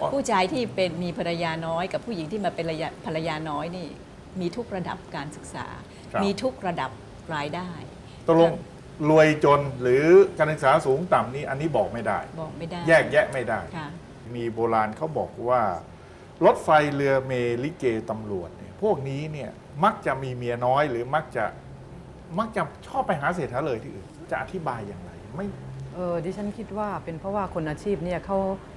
อ๋อผู้ชายที่เป็นมีภรรยาน้อยกับผู้หญิงที่มาเป็นภรรยาภรรยาน้อยนี่ มีทุกระดับการศึกษา ครับ มีทุกระดับรายได้ ตกลงรวยจนหรือการศึกษาสูงต่ำนี่อันนี้บอกไม่ได้ บอกไม่ได้แยกแยะไม่ได้ ค่ะ มีโบราณเขาบอกว่า รถไฟเรือเมลิเกตำรวจเนี่ยพวกนี้เนี่ยมักจะมีเมียน้อยหรือมักจะมักจะชอบไปหาเศรษฐาเลยที่อื่น จะอธิบายอย่างไรไม่ เออดิฉันคิดว่าเป็นเพราะว่าคนอาชีพเนี่ยเขาอ่า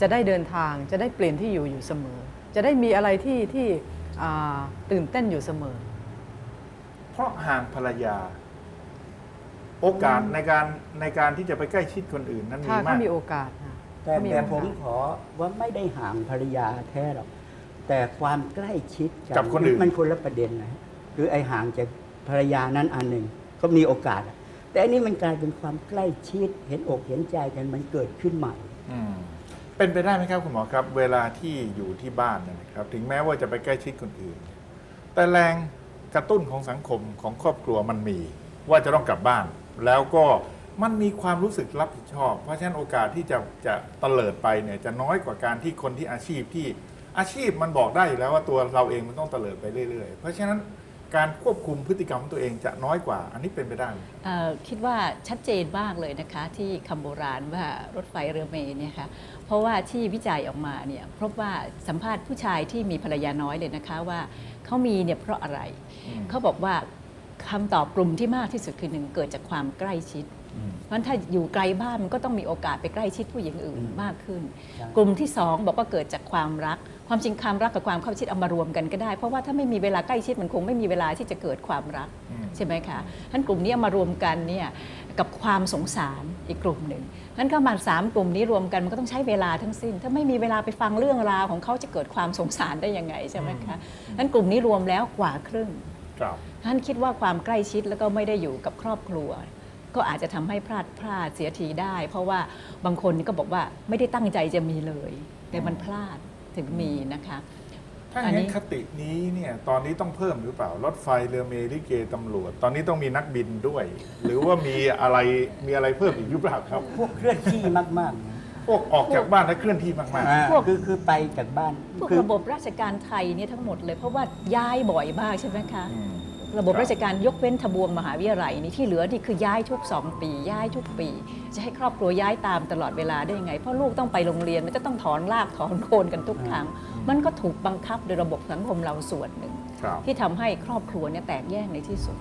จะได้เดินทางจะได้เปลี่ยนที่อยู่อยู่เสมอ จะได้มีอะไรที่ที่อ่าตื่นเต้นอยู่เสมอ เพราะห่างภรรยา โอกาสในการในการที่จะไปใกล้ชิดคนอื่นนั้นมีถ้ามาเขากมีโอกาสนะแต่เขามีแต่โอกาสผมขอว่าไม่ได้ห่างภรรยาแท้หรอก แต่ความใกล้ชิดกับคนอื่น มันคนละประเด็นนะคือไอ้ห่างจากภรรยานั้นอันหนึ่งก็มีโอกาสอะ แต่อันนี้มันกลายเป็นความใกล้ชิดเห็นอกเห็นใจกันมันเกิดขึ้นใหม่ อืมเป็นไปได้ไหมครับคุณหมอครับ เวลาที่อยู่ที่บ้านเนยนะครับ ถึงแม้ว่าจะไปใกล้ชิดคนอื่น แต่แรงกระตุ้นของสังคมของครอบครัวมันมี ว่าจะต้องกลับบ้าน แล้วก็มันมีความรู้สึกรับผิดชอบ เพราะฉะนั้นโอกาสที่จะจะเตลิดไปเนี่ยจะน้อยกว่าการที่คนที่อาชีพที่อาชีพมันบอกได้อยู่แล้วว่าตัวเราเองมันต้องเตลิดไปเรื่อยๆ เพราะฉะนั้น การควบคุมพฤติกรรมของตัวเองจะน้อยกว่า อันนี้เป็นไปได้ไหม เอ่อคิดว่าชัดเจนมากเลยนะคะที่คำโบราณว่ารถไฟเรือเมล์เนี่ยค่ะเพราะว่าที่วิจัยออกมาเนี่ยพบว่าสัมภาษณ์ผู้ชายที่มีภรรยาน้อยเลยนะคะว่าเขามีเนี่ยเพราะอะไร อืม เขาบอกว่าคำตอบกลุ่มที่มากที่สุดคือหนึ่งเกิดจากความใกล้ชิด เพราะฉะนั้นถ้าอยู่ไกลบ้านมันก็ต้องมีโอกาสไปใกล้ชิดผู้หญิงอื่นอืมมากขึ้นใช่กลุ่มที่สองบอกว่าเกิดจากความรัก ความจริงความรักกับความเข้าชิดเอามารวมกันก็ได้ เพราะว่าถ้าไม่มีเวลาใกล้ชิดมันคงไม่มีเวลาที่จะเกิดความรักอืมใช่ไหมคะท่านกลุ่มนี้เอามารวมกันเนี่ยกับความสงสารอีกกลุ่มหนึ่งท่านก็มาสามกลุ่มนี้รวมกันมันก็ต้องใช้เวลาทั้งสิ้น ถ้าไม่มีเวลาไปฟังเรื่องราวของเขาจะเกิดความสงสารได้ยังไงใช่ไหมคะท่านกลุ่มนี้รวมแล้วกว่าครึ่งครับท่านคิดว่าความใกล้ชิดแล้วก็ไม่ได้อยู่กับครอบครัว ก็อาจจะทำให้พลาดพลาดเสียทีได้ เพราะว่าบางคนก็บอกว่าไม่ได้ตั้งใจจะมีเลย แต่มันพลาดถึงมีนะคะถ้าออัย่านงนี้นั้นคตินี้เนี่ยตอนนี้ต้องเพิ่มหรือเปล่ารถไฟเรือเมลิเกตำรวจ ตอนนี้ต้องมีนักบินด้วย หรือว่ามีอะไรมีอะไรเพิ่มอีกหรือเปล่าครับพวกเคลื่อนที่มากๆนะพวกออกจากบ้านและเคลื่อนที่มากอ่าพวกคือคือไปจากบ้านพวกคือระบบราชการไทยเนี่ยทั้งหมดเลยเพราะว่าย้ายบ่อยมากใช่ไหมคะๆอืม ระบบครับราชการยกเว้นทบวงมหาวิทยาลัยนี่ที่เหลือนี่คือย้ายทุก 2 ปี ย้ายทุกปี จะให้ครอบครัวย้ายตามตลอดเวลาได้ยังไง เพราะลูกต้องไปโรงเรียนมันจะต้องถอนรากถอนโคนกันทุกครั้ง มันก็ถูกบังคับโดยระบบสังคมเราส่วนหนึ่งครับที่ทำให้ครอบครัวเนี่ยแตกแยกในที่สุด